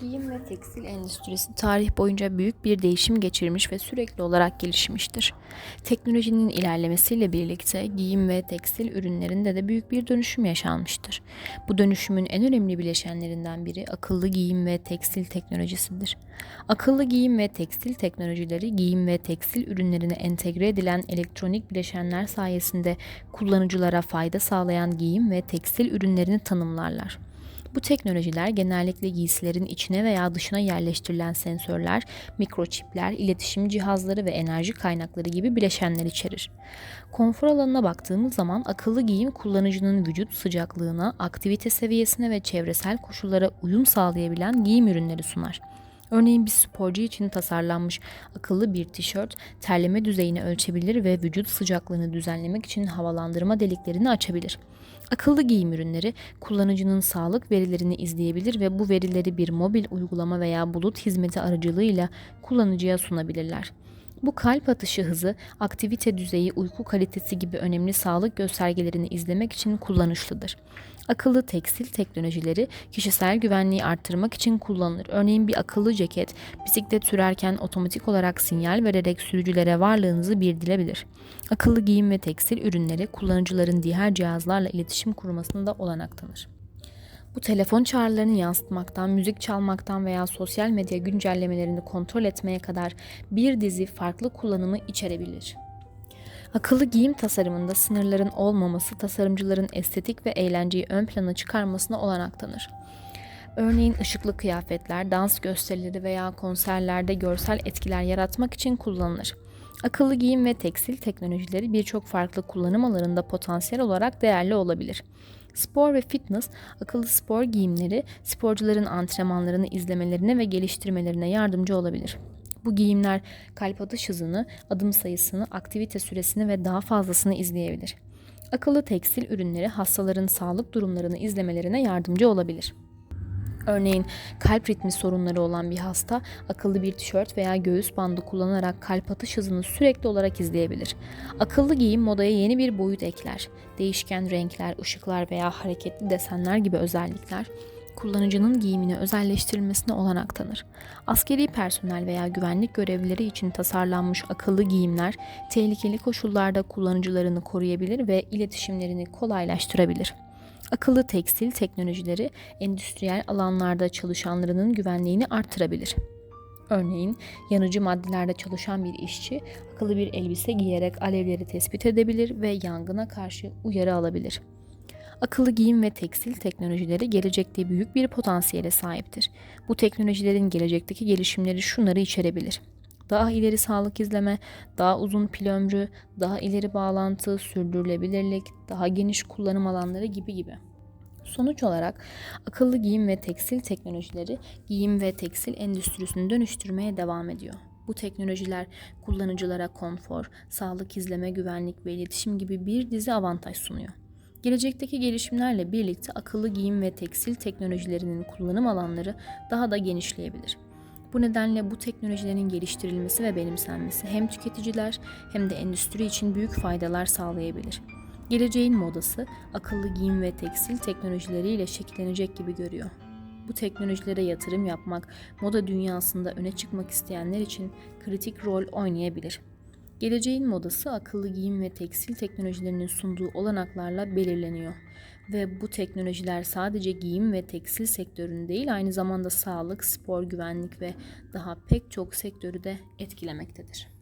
Giyim ve tekstil endüstrisi tarih boyunca büyük bir değişim geçirmiş ve sürekli olarak gelişmiştir. Teknolojinin ilerlemesiyle birlikte giyim ve tekstil ürünlerinde de büyük bir dönüşüm yaşanmıştır. Bu dönüşümün en önemli bileşenlerinden biri akıllı giyim ve tekstil teknolojisidir. Akıllı giyim ve tekstil teknolojileri giyim ve tekstil ürünlerine entegre edilen elektronik bileşenler sayesinde kullanıcılara fayda sağlayan giyim ve tekstil ürünlerini tanımlarlar. Bu teknolojiler genellikle giysilerin içine veya dışına yerleştirilen sensörler, mikroçipler, iletişim cihazları ve enerji kaynakları gibi bileşenler içerir. Konfor alanına baktığımız zaman akıllı giyim kullanıcının vücut sıcaklığına, aktivite seviyesine ve çevresel koşullara uyum sağlayabilen giyim ürünleri sunar. Örneğin bir sporcu için tasarlanmış akıllı bir tişört terleme düzeyini ölçebilir ve vücut sıcaklığını düzenlemek için havalandırma deliklerini açabilir. Akıllı giyim ürünleri kullanıcının sağlık verilerini izleyebilir ve bu verileri bir mobil uygulama veya bulut hizmeti aracılığıyla kullanıcıya sunabilirler. Bu kalp atışı hızı, aktivite düzeyi, uyku kalitesi gibi önemli sağlık göstergelerini izlemek için kullanışlıdır. Akıllı tekstil teknolojileri kişisel güvenliği arttırmak için kullanılır. Örneğin bir akıllı ceket bisiklet sürerken otomatik olarak sinyal vererek sürücülere varlığınızı bildirebilir. Akıllı giyim ve tekstil ürünleri kullanıcıların diğer cihazlarla iletişim kurmasında olanak tanır. Bu telefon çağrılarını yansıtmaktan, müzik çalmaktan veya sosyal medya güncellemelerini kontrol etmeye kadar bir dizi farklı kullanımı içerebilir. Akıllı giyim tasarımında sınırların olmaması tasarımcıların estetik ve eğlenceyi ön plana çıkarmasına olanak tanır. Örneğin ışıklı kıyafetler, dans gösterileri veya konserlerde görsel etkiler yaratmak için kullanılır. Akıllı giyim ve tekstil teknolojileri birçok farklı kullanım alanında potansiyel olarak değerli olabilir. Spor ve fitness, akıllı spor giyimleri sporcuların antrenmanlarını izlemelerine ve geliştirmelerine yardımcı olabilir. Bu giyimler kalp atış hızını, adım sayısını, aktivite süresini ve daha fazlasını izleyebilir. Akıllı tekstil ürünleri hastaların sağlık durumlarını izlemelerine yardımcı olabilir. Örneğin kalp ritmi sorunları olan bir hasta akıllı bir tişört veya göğüs bandı kullanarak kalp atış hızını sürekli olarak izleyebilir. Akıllı giyim modaya yeni bir boyut ekler. Değişken renkler, ışıklar veya hareketli desenler gibi özellikler kullanıcının giyimini özelleştirilmesine olanak tanır. Askeri personel veya güvenlik görevlileri için tasarlanmış akıllı giyimler tehlikeli koşullarda kullanıcılarını koruyabilir ve iletişimlerini kolaylaştırabilir. Akıllı tekstil teknolojileri endüstriyel alanlarda çalışanlarının güvenliğini artırabilir. Örneğin yanıcı maddelerde çalışan bir işçi akıllı bir elbise giyerek alevleri tespit edebilir ve yangına karşı uyarı alabilir. Akıllı giyim ve tekstil teknolojileri gelecekte büyük bir potansiyele sahiptir. Bu teknolojilerin gelecekteki gelişimleri şunları içerebilir. Daha ileri sağlık izleme, daha uzun pil ömrü, daha ileri bağlantı, sürdürülebilirlik, daha geniş kullanım alanları gibi gibi. Sonuç olarak akıllı giyim ve tekstil teknolojileri giyim ve tekstil endüstrisini dönüştürmeye devam ediyor. Bu teknolojiler kullanıcılara konfor, sağlık izleme, güvenlik ve iletişim gibi bir dizi avantaj sunuyor. Gelecekteki gelişimlerle birlikte akıllı giyim ve tekstil teknolojilerinin kullanım alanları daha da genişleyebilir. Bu nedenle bu teknolojilerin geliştirilmesi ve benimsenmesi hem tüketiciler hem de endüstri için büyük faydalar sağlayabilir. Geleceğin modası akıllı giyim ve tekstil teknolojileriyle şekillenecek gibi görüyor. Bu teknolojilere yatırım yapmak, moda dünyasında öne çıkmak isteyenler için kritik rol oynayabilir. Geleceğin modası akıllı giyim ve tekstil teknolojilerinin sunduğu olanaklarla belirleniyor. Ve bu teknolojiler sadece giyim ve tekstil sektörünü değil aynı zamanda sağlık, spor, güvenlik ve daha pek çok sektörü de etkilemektedir.